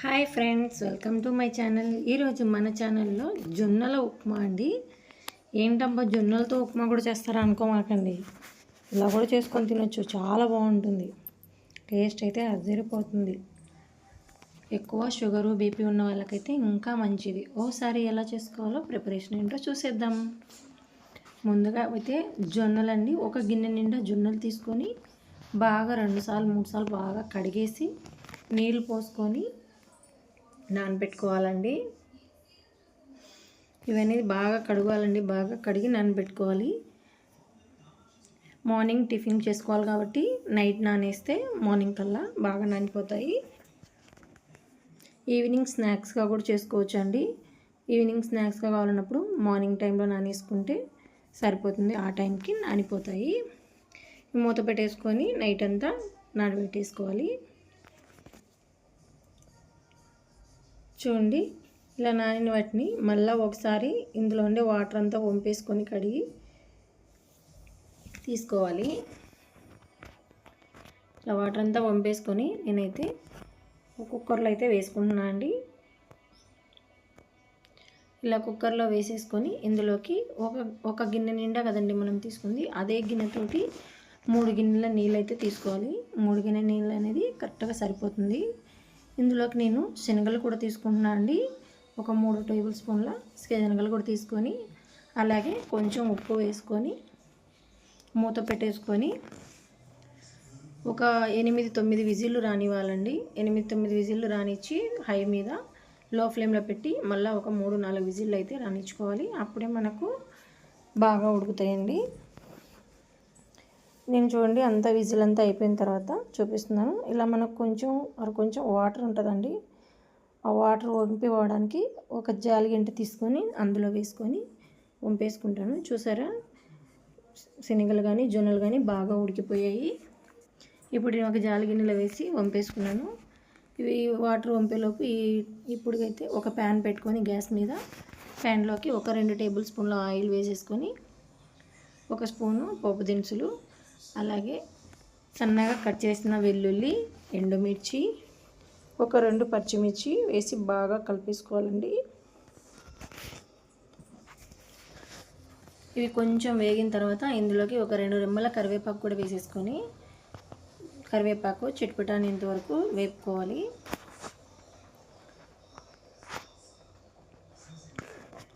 Hi friends welcome to my channel. ఈరోజు మన ఛానల్లో జొన్నల ఉప్మా అండి. ఏంటబ్బా జొన్నలతో ఉప్మా కూడా చేస్తారా అనుకోమాకండి. ఇలా కూడా చేసుకొని తినొచ్చు చాలా బాగుంటుంది. టేస్ట్ అయితే అదిరిపోతుంది. ఎక్కువ షుగరు బీపీ ఉన్న వాళ్ళకైతే ఇంకా మంచిది. ఓసారి ఎలా చేసుకోవాలో ప్రిపరేషన్ ఏంటో చూసేద్దాం. ముందుగా అయితే జొన్నలండి ఒక గిన్నె నిండా జొన్నలు తీసుకొని బాగా రెండుసార్లు మూడుసార్లు బాగా కడిగేసి నీళ్ళు పోసుకొని నానబెట్టుకోవాలండి. ఇవన్నీ బాగా కడగాలండి బాగా కడిగి నానబెట్టుకోవాలి. మార్నింగ్ టిఫిన్ చేసుకోవాలి కాబట్టి నైట్ నానేస్తే మార్నింగ్ కల్లా బాగా నానిపోతాయి. ఈవినింగ్ స్నాక్స్గా కూడా చేసుకోవచ్చు అండి ఈవినింగ్ స్నాక్స్గా కావాలన్నప్పుడు మార్నింగ్ టైంలో నానేసుకుంటే సరిపోతుంది ఆ టైంకి నానిపోతాయి. మూత పెట్టేసుకొని నైట్ అంతా నానబెట్టేసుకోవాలి. చూడండి. ఇలా నానిన వాటిని మళ్ళీ ఒకసారి ఇందులో ఉండే వాటర్ అంతా వంపేసుకొని కడిగి తీసుకోవాలి. ఇలా వాటర్ అంతా వంపేసుకొని నేనైతే కుక్కర్లో అయితే వేసుకుంటున్నా అండి. ఇలా కుక్కర్లో వేసేసుకొని ఇందులోకి ఒక ఒక గిన్నె నిండా కదండి మనం తీసుకుంది అదే గిన్నెతోటి మూడు గిన్నెల నీళ్ళు అయితే తీసుకోవాలి. మూడు గిన్నె నీళ్ళు అనేది కరెక్ట్గా సరిపోతుంది. ఇందులోకి నేను శనగలు కూడా తీసుకుంటున్నాను అండి. ఒక మూడు టేబుల్ స్పూన్ల శనగలు కూడా తీసుకొని అలాగే కొంచెం ఉప్పు వేసుకొని మూత పెట్టేసుకొని ఒక ఎనిమిది తొమ్మిది విజిల్లు రానివ్వాలండి. ఎనిమిది తొమ్మిది విజిల్లు రానిచ్చి హై మీద లో ఫ్లేమ్లో పెట్టి మళ్ళీ ఒక మూడు నాలుగు విజిల్లు అయితే రానిచ్చుకోవాలి. అప్పుడే మనకు బాగా ఉడుకుతాయండి. నేను చూడండి అంత విజిల్ అంతా అయిపోయిన తర్వాత చూపిస్తున్నాను. ఇలా మనకు కొంచెం కొంచెం వాటర్ ఉంటుందండి. ఆ వాటర్ వంపి పోవడానికి ఒక జాలిగంట తీసుకొని అందులో వేసుకొని వంపేసుకుంటాను. చూసారా? శనగలు కానీ జొన్నలు కానీ బాగా ఉడికిపోయాయి. ఇప్పుడు నేను ఒక జాలిగిన్నెలో వేసి వంపేసుకున్నాను. ఇవి వాటర్ వంపేలోపు ఈ ఇప్పుడుకైతే ఒక ప్యాన్ పెట్టుకొని గ్యాస్ మీద ప్యాన్లోకి ఒక రెండు టేబుల్ స్పూన్ల ఆయిల్ వేసేసుకొని ఒక స్పూను పోపు దినుసులు అలాగే సన్నగా కట్ చేసిన వెల్లుల్లి ఎండుమిర్చి ఒక రెండు పచ్చిమిర్చి వేసి బాగా కలిపేసుకోవాలండి. ఇవి కొంచెం వేగిన తర్వాత ఇందులోకి ఒక రెండు రెమ్మల కరివేపాకు కూడా వేసేసుకొని కరివేపాకు చిట్పటానేంత వరకు వేపుకోవాలి.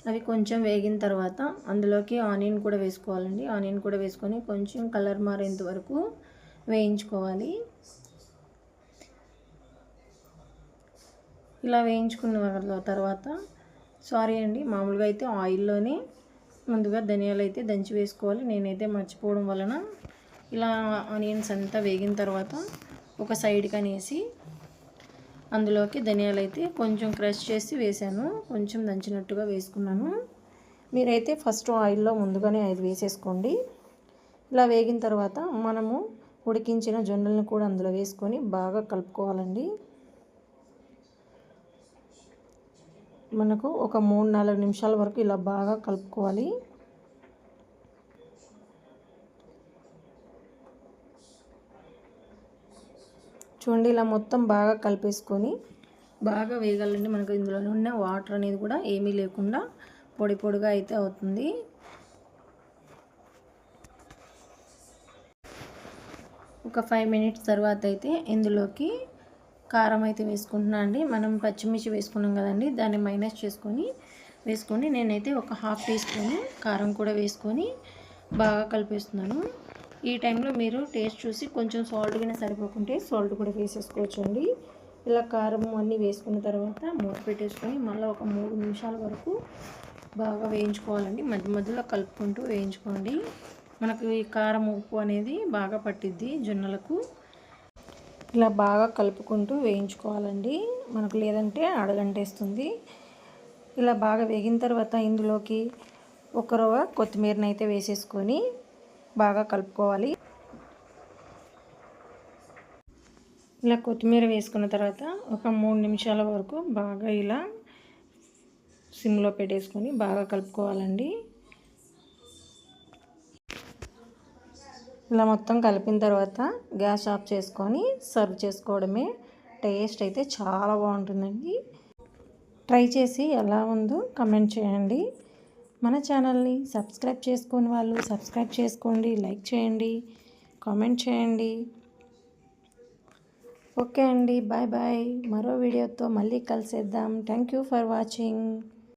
అవి కొంచెం వేగిన తర్వాత అందులోకి ఆనియన్ కూడా వేసుకోవాలండి. ఆనియన్ కూడా వేసుకొని కొంచెం కలర్ మారేంత వరకు వేయించుకోవాలి. ఇలా వేయించుకున్న తర్వాత సారీ అండి మామూలుగా అయితే ఆయిల్లోనే ముందుగా ధనియాలు అయితే దంచి వేసుకోవాలి. నేనైతే మర్చిపోవడం వలన ఇలా ఆనియన్స్ అంతా వేగిన తర్వాత ఒక సైడ్కి అనేసి అందులోకి ధనియాలు అయితే కొంచెం క్రష్ చేసి వేసాను కొంచెం దంచినట్టుగా వేసుకున్నాను. మీరైతే ఫస్ట్ ఆయిల్లో ముందుగానే ఐదు వేసేసుకోండి. ఇలా వేగిన తర్వాత మనము ఉడికించిన జొన్నలను కూడా అందులో వేసుకొని బాగా కలుపుకోవాలండి. మనకు ఒక మూడు నాలుగు నిమిషాల వరకు ఇలా బాగా కలుపుకోవాలి. చూడండి ఇలా మొత్తం బాగా కలిపేసుకొని బాగా వేగాలండి మనకు ఇందులో ఉన్న వాటర్ అనేది కూడా ఏమీ లేకుండా పొడి పొడిగా అయితే అవుతుంది. ఒక ఫైవ్ మినిట్స్ తర్వాత అయితే ఇందులోకి కారం అయితే వేసుకుంటున్నా అండి. మనం పచ్చిమిర్చి వేసుకున్నాం కదండి దాన్ని మైనస్ చేసుకొని వేసుకొని నేనైతే ఒక హాఫ్ టీ స్పూన్ కారం కూడా వేసుకొని బాగా కలిపేస్తున్నాను. ఈ టైంలో మీరు టేస్ట్ చూసి కొంచెం సాల్ట్ కానీ సరిపోకుంటే సాల్ట్ కూడా వేసేసుకోవచ్చు అండి ఇలా కారం అన్నీ వేసుకున్న తర్వాత మూత పెట్టేసుకొని మళ్ళీ ఒక మూడు నిమిషాల వరకు బాగా వేయించుకోవాలండి. మధ్య మధ్యలో కలుపుకుంటూ వేయించుకోండి. మనకు ఈ కారం ఉప్పు అనేది బాగా పట్టిద్ది జొన్నలకు. ఇలా బాగా కలుపుకుంటూ వేయించుకోవాలండి. మనకు లేదంటే అడగంటేస్తుంది. ఇలా బాగా వేగిన తర్వాత ఇందులోకి ఒక రవ్వ కొత్తిమీరని అయితే వేసేసుకొని బాగా కలుపుకోవాలి. ఇలా కొత్తిమీర వేసుకున్న తర్వాత ఒక మూడు నిమిషాల వరకు బాగా ఇలా సిమ్లో పెట్టేసుకొని బాగా కలుపుకోవాలండి. ఇలా మొత్తం కలిపిన తర్వాత గ్యాస్ ఆఫ్ చేసుకొని సర్వ్ చేసుకోవడమే టేస్ట్ అయితే చాలా బాగుంటుందండి. ట్రై చేసి ఎలా ఉందో కమెంట్ చేయండి. మన ఛానల్ని సబ్స్క్రైబ్ చేసుకోని వాళ్ళు సబ్స్క్రైబ్ చేసుకోండి లైక్ చేయండి కామెంట్ చేయండి. ఓకే అండి బాయ్ బాయ్. మరో వీడియోతో మళ్ళీ కలిసేద్దాం. Thank you for watching